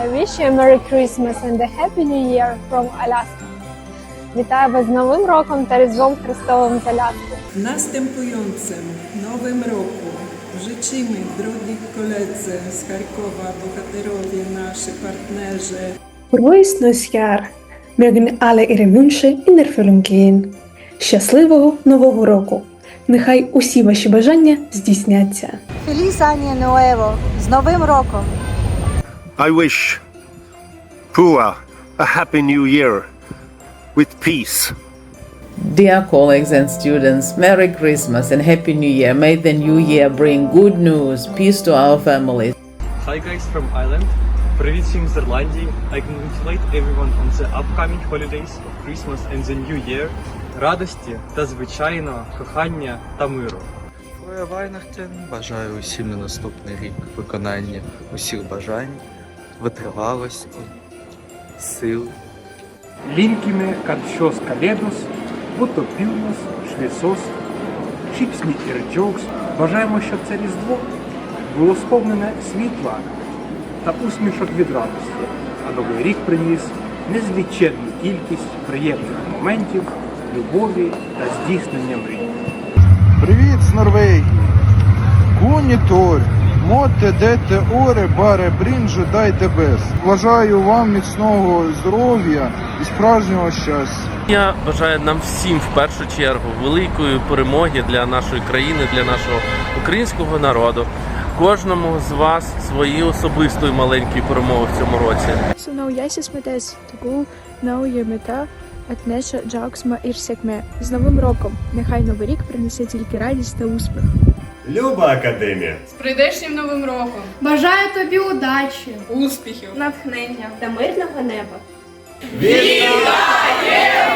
I wish you a Merry Christmas and a Happy New Year from Alaska. Witаю Was z Nowym Rokiem та Різдвом Христовим з Аляски. Następującym Nowym Roku życzymy, drogi koledzy z Charkowa, bohaterowie, nasi partnerzy, Frohes neues Jahr. Mögen alle ihre Wünsche in Erfüllung gehen. Щасливого Нового року! Нехай усі ваші бажання здійсняться. Feliz Año Nuevo! З Новим роком! I wish Pua a happy new year with peace. Dear colleagues and students, Merry Christmas and Happy New Year. May the new year bring good news, peace to our families. Hi guys from Ireland. Привіт всім з Ірландії. I congratulate everyone on the upcoming holidays of Christmas and the New Year. Радості та звичайно кохання та миру. Фроя Вайнахтен бажаю усім на наступний рік виконання усіх бажань, витривалості, сил. Kalėdos būtų pilnos šviesos, šypsні ir džiaugs. Бажаємо, щоб це різдво було сповнене світла та усмішок від радості, а новий рік приніс незліченну кількість приємних моментів, любові та здійснення мрій. Привіт з Норвегії! Кунітор! Мотте дете оре, баре брінжу дайте без. Бажаю вам міцного здоров'я і справжнього щастя. Я бажаю нам всім в першу чергу великої перемоги для нашої країни, для нашого українського народу. Кожному з вас свої особистої маленької перемоги в цьому році. Сунауясіс метес тагу нау мета атнеша джауксма ірсекме. З Новим роком! Нехай новий рік принесе тільки радість та успіх. Люба академія! З прийдешнім новим роком! Бажаю тобі удачі, Успіхів! натхнення та мирного неба. Вітаю!